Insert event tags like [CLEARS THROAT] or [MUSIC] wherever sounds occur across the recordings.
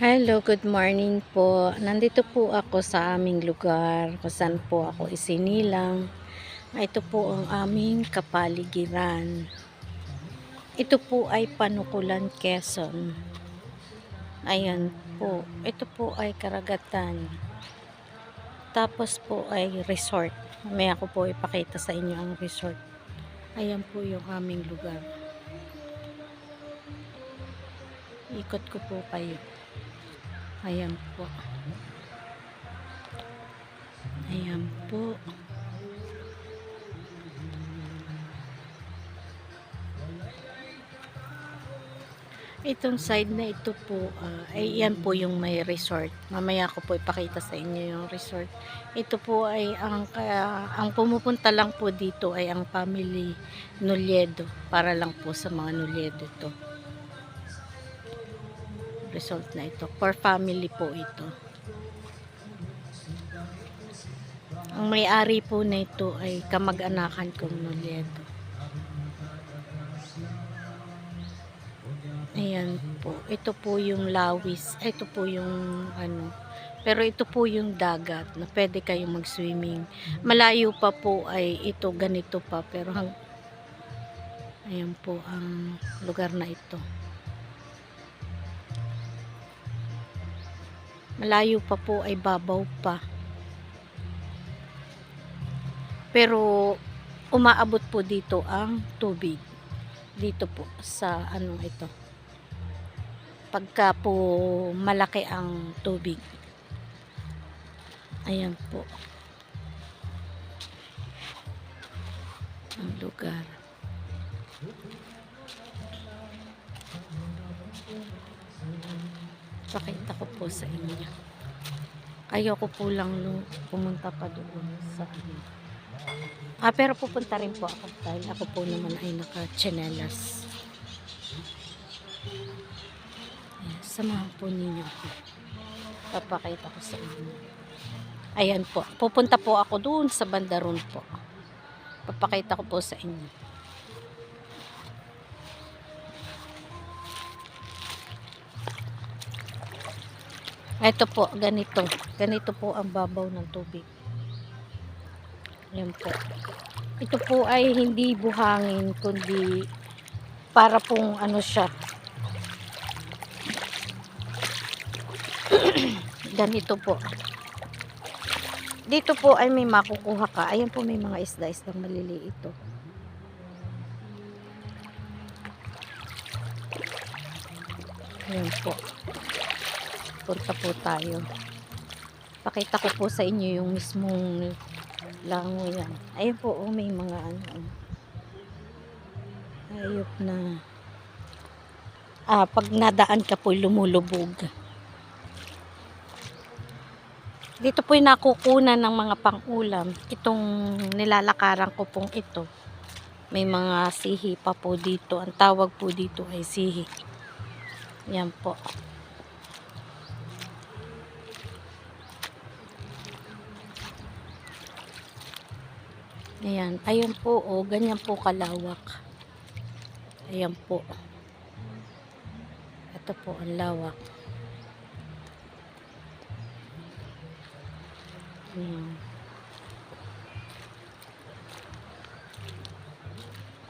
Hello, good morning po. Nandito po ako sa aming lugar kung saan po ako isinilang. Ito po ang aming kapaligiran. Ito po ay Panukulan, Quezon. Ayan po. Ito po ay karagatan. Tapos po ay resort. May ako po ipakita sa inyo ang resort. Ayan po yung aming lugar. Ikot ko po kayo. Ayan po. Ayan po. Itong side na ito po, ah, ay yan po yung may resort. Mamaya ko po ipakita sa inyo yung resort. Ito po ay ang kaya ang pumupunta lang po dito ay ang family Nulyedo para lang po sa mga Nulyedo to. Resort na ito. For family po ito. Ang may-ari po na ito ay kamag-anakan kong Nulyedo. Ayan po. Ito po yung lawis. Ito po yung ano. Pero ito po yung dagat na pwede kayong mag-swimming. Malayo pa po ay ito ganito pa. Pero hang, ayan po ang lugar na ito. Malayo pa po ay babaw pa. Pero umaabot po dito ang tubig. Dito po sa ano ito pagka po malaki ang tubig. Ayan po. Ang lugar. Pakita ko po sa inyo. Ayoko po lang pumunta pa doon sa. Ah, pero pupunta rin po ako dahil ako po naman ay naka-chanelas. Ayan, samahan po ninyo ako. Papakita ko sa inyo. Ayan po. Pupunta po ako doon sa bandaron po. Papakita ko po sa inyo. Ito po, ganito. Ganito po ang babaw ng tubig. Ayan po. Ito po ay hindi buhangin, kundi para pong ano siya, [CLEARS THROAT] ganito po. Dito po ay may makukuha ka. Ayan po may mga isda-isdang maliliit ito. Ayan po. Punta po tayo. Pakita ko po sa inyo yung mismong lango yan. Ayan po, oh, may mga ano. Ayop na. Ah, pag nadaan ka po, lumulubog. Dito po yung nakukunan ng mga pangulam. Itong nilalakaran ko pong ito. May mga sihi pa po dito. Ang tawag po dito ay sihi. Yan po. Ayan. Ayan po, oh. Ganyan po kalawak. Ayan po. Ito po ang lawak. Ayan.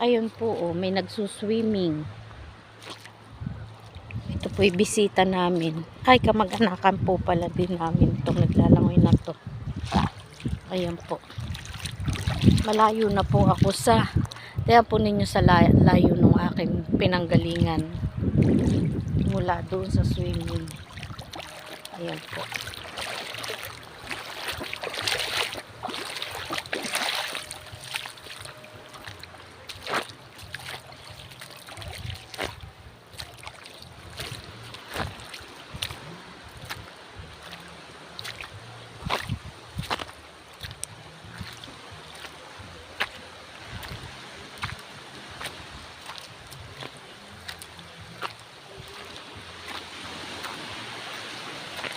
Ayun po, oh, may nagsuswimming. Ito po bisita namin. Ay, kamag-anakan po pala din namin itong naglalangoy na to. Ayan po. Malayo na po ako sa kaya po ninyo sa la- layo ng aking pinanggalingan mula doon sa swimming. Ayan po.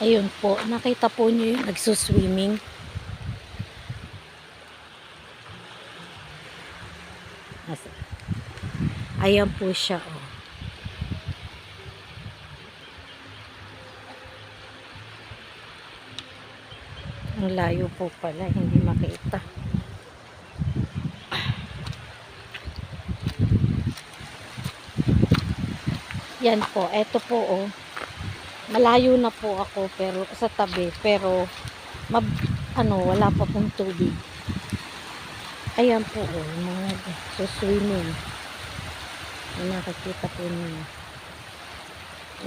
Ayun po, nakita po nyo yung nagsuswimming. Ayan po siya, oh. Ang layo po pala, hindi makita. Yan po, eto po, oh. Malayo na po ako pero sa tabi pero mab, ano, wala pa pong tubig. Ayan po oh, mga so swimming. Nakakita po niyo.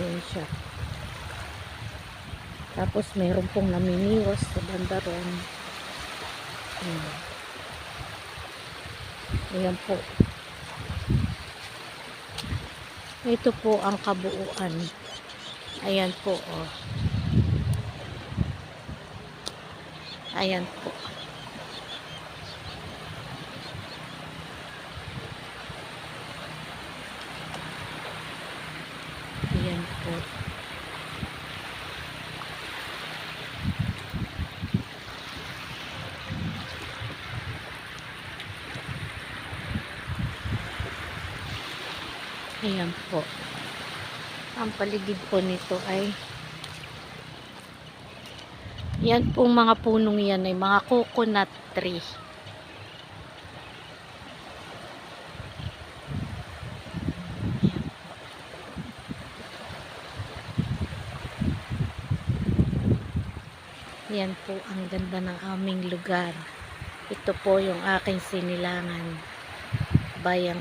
Ayan siya. Tapos meron pong namimiwas sa banda ron. Ayan po. Ito po ang kabuuan. Ayan po, oh. Ayan po. Ayan po. Ayan po. Ang paligid po nito ay yan pong mga punong yan ay mga coconut tree. Yan po ang ganda ng aming lugar. Ito po yung aking sinilangan. Bayang